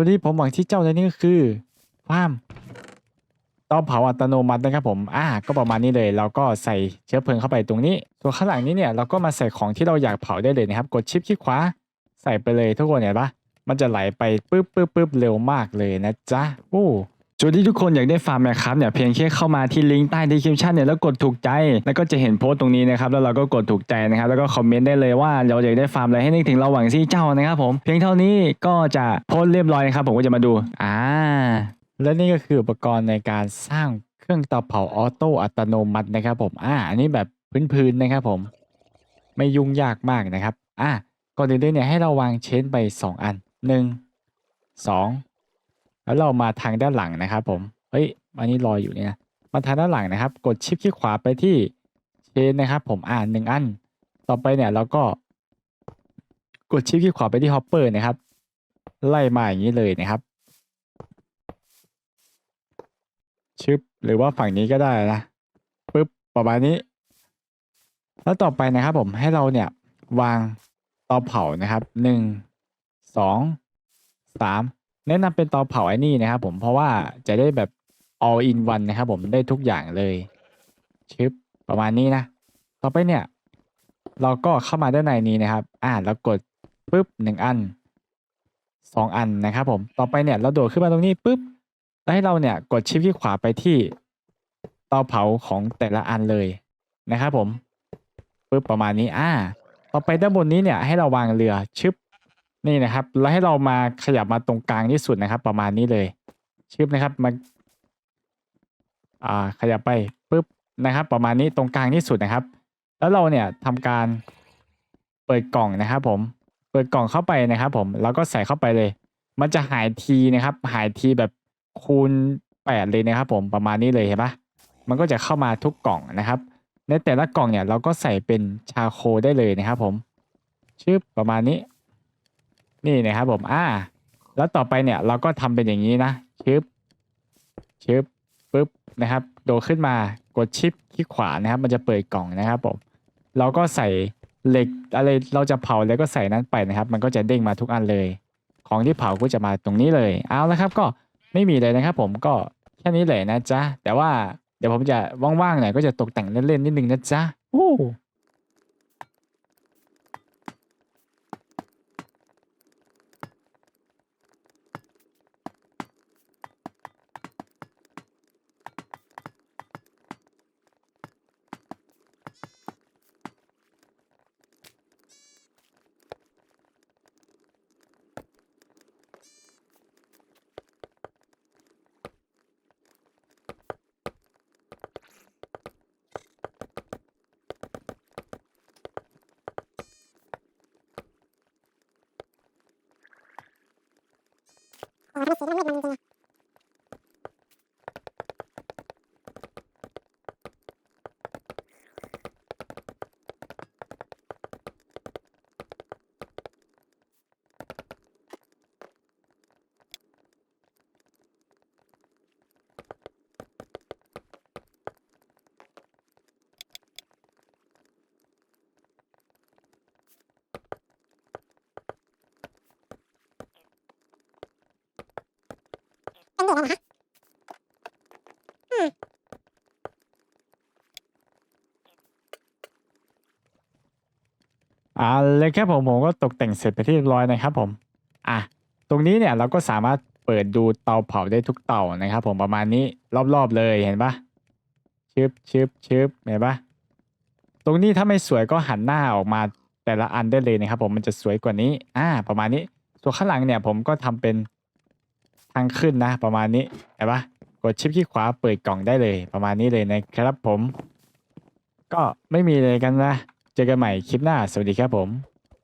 วัสดีผมหวังที่เจ้าเลยนี่ก็คือฟาร์มเตาเผาอัตโนมัตินะครับผม อ่า ก็ประมาณนี้เลย เราก็ใส่เชื้อเพลิงเข้าไปตรงนี้ ส่วนข้างหลังนี้เนี่ยเราก็มาใส่ของที่เราอยากเผาได้เลยนะครับ กดชิปคลิกขวา ใส่ไปเลยทุกคนเห็นปะมันจะไหลไปปึ๊บปึ๊บปึ๊บเร็วมากเลยนะจ๊ะ โอ้ ส่วนที่ทุกคนอยากได้ฟาร์มนะครับเนี่ยเพียงแค่เข้ามาที่ลิงก์ใต้ดีคริปชันเนี่ยแล้วกดถูกใจ แล้วก็จะเห็นโพสต์ตรงนี้นะครับแล้วเราก็กดถูกใจนะครับแล้วก็คอมเมนต์ได้เลยว่าเราอยากได้ฟาร์มอะไรให้นึกถึงเราหวังซี่เจ้านะครับผมเพียงเท่านี้ก็จะโพสต์เรียบร้อยนะครับผมก็จะมาดูอ่าและนี่ก็คืออุปกรณ์ในการสร้างเครื่องเตาเผาออโต้อัตโนมัตินะครับผมอ่าอันนี้แบบพื้นๆนะครับผม ไม่ยุ่งยากมากนะครับอะก่อนอื่นเลยเนี่ยให้เราวางเชนไป 2 อัน 1 2 แล้วเรามาทางด้านหลังนะครับผม เฮ้ย อันนี้ลอยอยู่เนี่ย มาทางด้านหลังนะครับ กดชิปคลิกขวาไปที่เชนนะครับผม อ่านหนึ่งอัน ต่อไปเนี่ยเราก็กดชิปคลิกขวาไปที่ฮอปเปอร์นะครับ ไล่มาอย่างนี้เลยนะครับ ชึบ หรือว่าฝั่งนี้ก็ได้นะ ปึ๊บ ประมาณนี้ แล้วต่อไปนะครับผม ให้เราเนี่ยวางเตาเผานะครับหนึ่ง สอง สาม แนะนำเป็นเตาเผาไอ้นี่นะครับผมเพราะว่าจะได้แบบ all in one นะครับผมได้ทุกอย่างเลยชึบประมาณนี้นะ ต่อไปเนี่ย เราก็เข้ามาด้านในนี้นะครับ อ่าแล้วกดปุ๊บหนึ่งอันสองอันนะครับผมต่อไปเนี่ย เราโดดขึ้นมาตรงนี้ปุ๊บแล้วให้เราเนี่ยกดชิปที่ขวาไปที่เตาเผาของแต่ละอันเลยนะครับผมปึ๊บประมาณนี้อ่า ต่อไปด้านบนนี้เนี่ยให้เราวางเรือชึบ นี่นะครับ แล้วให้เรามาขยับมาตรงกลางที่สุดนะครับ ประมาณนี้เลยชึบนะครับมาอ่าขยับไปปึ๊บนะครับ ประมาณนี้ตรงกลางที่สุดนะครับ แล้วเราเนี่ยทำการเปิดกล่องนะครับ ผมเปิดกล่องเข้าไปนะครับ ผมแล้วก็ใส่เข้าไปเลย มันจะหายทีนะครับ หายทีแบบคูณแปดเลยนะครับ ผมประมาณนี้เลยเห็นปะมันก็จะเข้ามาทุกกล่องนะครับ ในแต่ละกล่องเนี่ยเราก็ใส่เป็นชาโคได้เลยนะครับ ผมชื่อประมาณนี้ นี่นะครับผมอ่า แล้วต่อไปเนี่ยเราก็ทำเป็นอย่างนี้นะชึบชึบปุ๊บนะครับ โดขึ้นมากดชิปคลิกขวานะครับ มันจะเปิดกล่องนะครับผมเราก็ใส่เหล็กอะไรเราจะเผาแล้วก็ใส่นั้นไปนะครับ มันก็จะเด้งมาทุกอันเลย ของที่เผาก็จะมาตรงนี้เลยเอาละครับก็ไม่มีเลยนะครับ ผมก็แค่นี้เลยนะจ๊ะแต่ว่าเดี๋ยวผมจะว่างๆหน่อยก็จะตกแต่งเล่นๆนิดนึงนะจ๊ะอู้ Aku punya. อ่าเลยครับผมผมก็ตกแต่งเสร็จไปที่เรียบร้อยนะครับผม อะ ตรงนี้เนี่ยเราก็สามารถเปิดดูเตาเผาได้ทุกเตานะครับผมประมาณนี้รอบๆเลยเห็นปะชึบชึบชึบเห็นปะตรงนี้ถ้าไม่สวยก็หันหน้าออกมาแต่ละอันได้เลยนะครับผมมันจะสวยกว่านี้ อ่า ประมาณนี้ส่วนข้างหลังเนี่ยผมก็ทำเป็น ทางขึ้นนะ ประมาณนี้เห็นปะกดชิปที่ขวาเปิดกล่องได้เลย ประมาณนี้เลยนะครับผม ก็ไม่มีเลยกันนะ เจอกันใหม่คลิปหน้า สวัสดีครับผม